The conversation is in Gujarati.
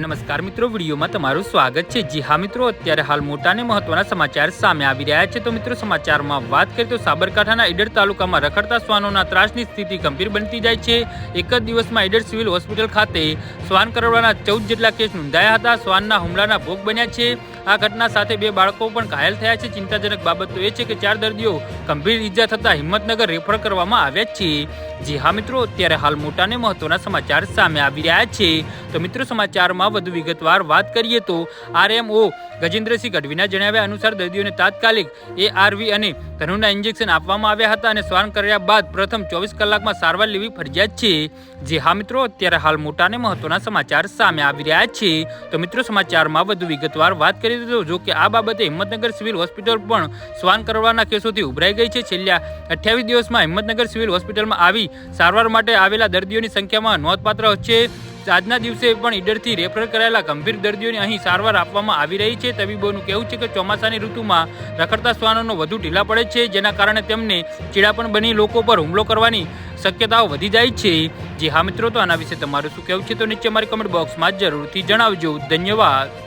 નમસ્કાર મિત્રો, વિડીયોમાં તમારું સ્વાગત છે. જી હા મિત્રો, અત્યારે હાલ મોટા અને મહત્વના સમાચાર સામે આવી રહ્યા છે. તો મિત્રો, સમાચારમાં વાત કરીએ તો સાબરકાંઠાના ઈડર તાલુકામાં રખડતા શ્વાનોના ત્રાસની સ્થિતિ ગંભીર બનતી જાય છે. એક જ દિવસમાં ઈડર સિવિલ હોસ્પિટલ ખાતે શ્વાન કરડવાના ચૌદ જેટલા કેસ નોંધાયા હતા. શ્વાનના હુમલાના ભોગ બન્યા છે. આ ઘટના સાથે બે બાળકો પણ ઘાયલ થયા છે. ચિંતાજનક બાબત તો એ છે કે ચાર દર્દીઓ ગંભીર ઈજા થતા હિંમતનગર રેફર કરવામાં આવ્યા છે. જી હા મિત્રો, અત્યારે હાલ મોટા અને મહત્વના સમાચાર સામે આવી રહ્યા છે. તો મિત્રો, સમાચારમાં વધુ વિગતવાર વાત કરીએ તો આરએમઓ ગજેન્દ્રસિંહ ગઢવીના જણાવ્યા અનુસાર દર્દીઓને તાત્કાલિક એઆરવી અને ધનુના ઇન્જેક્શન આપવામાં આવ્યા હતા અને શ્વાન કર્યા બાદ પ્રથમ ચોવીસ કલાકમાં સારવાર લેવી ફરજિયાત છે. જે હા મિત્રો, અત્યારે હાલ મોટા અને મહત્વના સમાચાર સામે આવી રહ્યા છે. તો મિત્રો, સમાચારમાં વધુ વિગતવાર વાત કરી તો જો કે આ બાબતે હિંમતનગર સિવિલ હોસ્પિટલ પણ શ્વાન કરવાના કેસોથી ઉભરાઈ ગઈ છે. છેલ્લા અઠ્યાવીસ દિવસમાં હિંમતનગર સિવિલ હોસ્પિટલમાં આવી સારવાર માટે આવેલા દર્દીઓની સંખ્યામાં નોંધપાત્ર છે. આજના દિવસે પણ ઈડરથી રેફર કરાયેલા ગંભીર દર્દીઓને અહીં સારવાર આપવામાં આવી રહી છે. તબીબોનું કહેવું છે કે ચોમાસાની ઋતુમાં રખડતા શ્વાનોનો વધુ ઢીલા પડે છે, જેના કારણે તેમને ચીડાપણ બની લોકો પર હુમલો કરવાની શક્યતાઓ વધી જાય છે. જે હા મિત્રો, તો આના વિશે તમારું શું કહેવું છે? તો નીચે મારી કમેન્ટ બોક્સમાં જરૂરથી જણાવજો. ધન્યવાદ.